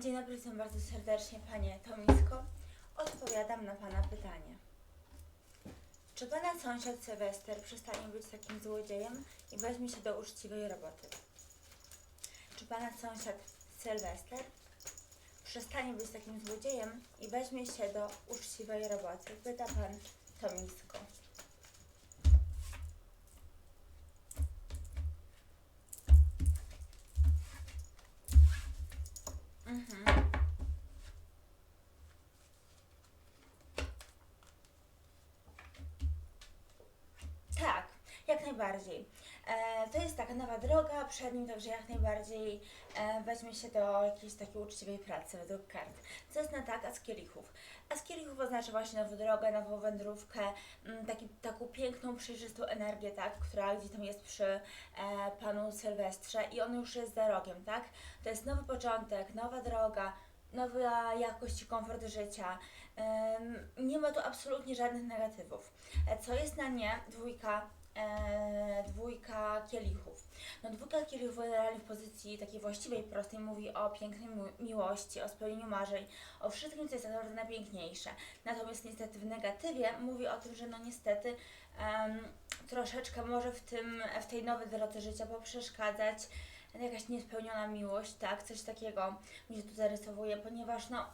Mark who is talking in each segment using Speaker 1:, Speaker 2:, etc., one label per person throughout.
Speaker 1: Dzień dobry, witam bardzo serdecznie Panie Tomisko. Odpowiadam na Pana pytanie. Czy Pana sąsiad Sylwester przestanie być takim złodziejem i weźmie się do uczciwej roboty? Czy Pana sąsiad Sylwester przestanie być takim złodziejem i weźmie się do uczciwej roboty? Pyta Pan Tomisko. Najbardziej. E, to jest taka nowa droga przed nim, także jak najbardziej e, weźmie się do jakiejś takiej uczciwej pracy według kart. Co jest na tak, a z kielichów? A z kielichów oznacza właśnie nową drogę, nową wędrówkę, m, taki, taką piękną, przejrzystą energię, tak, która gdzieś tam jest przy e, panu Sylwestrze i on już jest za rogiem, tak? To jest nowy początek, nowa droga, nowa jakość i komfort życia. Nie ma tu absolutnie żadnych negatywów. E, Co jest na nie? Dwójka, e, dwójka kielichów. No dwójka kielichów generalnie w pozycji takiej właściwej, prostej mówi o pięknej mi- miłości, o spełnieniu marzeń, o wszystkim, co jest naprawdę najpiękniejsze. Natomiast niestety w negatywie mówi o tym, że no niestety em, troszeczkę może w tym, w tej nowej drodze życia poprzeszkadzać jakaś niespełniona miłość, tak, coś takiego mi się tu zarysowuje, ponieważ no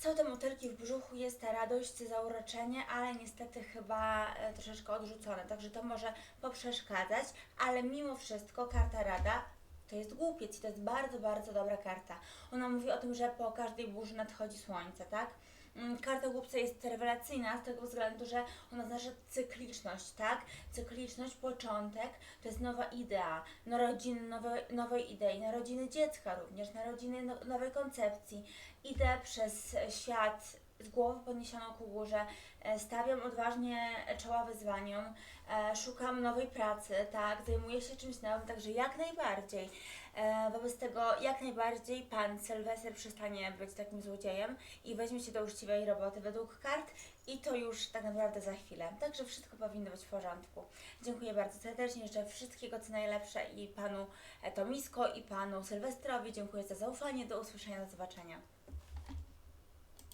Speaker 1: są te motylki w brzuchu, jest ta radość, zauroczenie, ale niestety chyba e, troszeczkę odrzucone, także to może poprzeszkadzać, ale mimo wszystko karta rada to jest głupiec i to jest bardzo, bardzo dobra karta. Ona mówi o tym, że po każdej burzy nadchodzi słońce, tak? Mm, Karta głupca jest rewelacyjna z tego względu, że ona oznacza cykliczność, tak? Cykliczność, początek, to jest nowa idea, narodziny nowe, nowej idei, narodziny dziecka również, narodziny no, nowej koncepcji. Idę przez świat z głową podniesioną ku górze, e, stawiam odważnie czoła wyzwaniom, e, szukam nowej pracy, tak, zajmuję się czymś nowym, także jak najbardziej. E, wobec tego jak najbardziej pan Sylwester przestanie być takim złodziejem i weźmie się do uczciwej roboty według kart i to już tak naprawdę za chwilę. Także wszystko powinno być w porządku. Dziękuję bardzo serdecznie, życzę wszystkiego co najlepsze i panu Tomisko i panu Sylwestrowi. Dziękuję za zaufanie, do usłyszenia, do zobaczenia.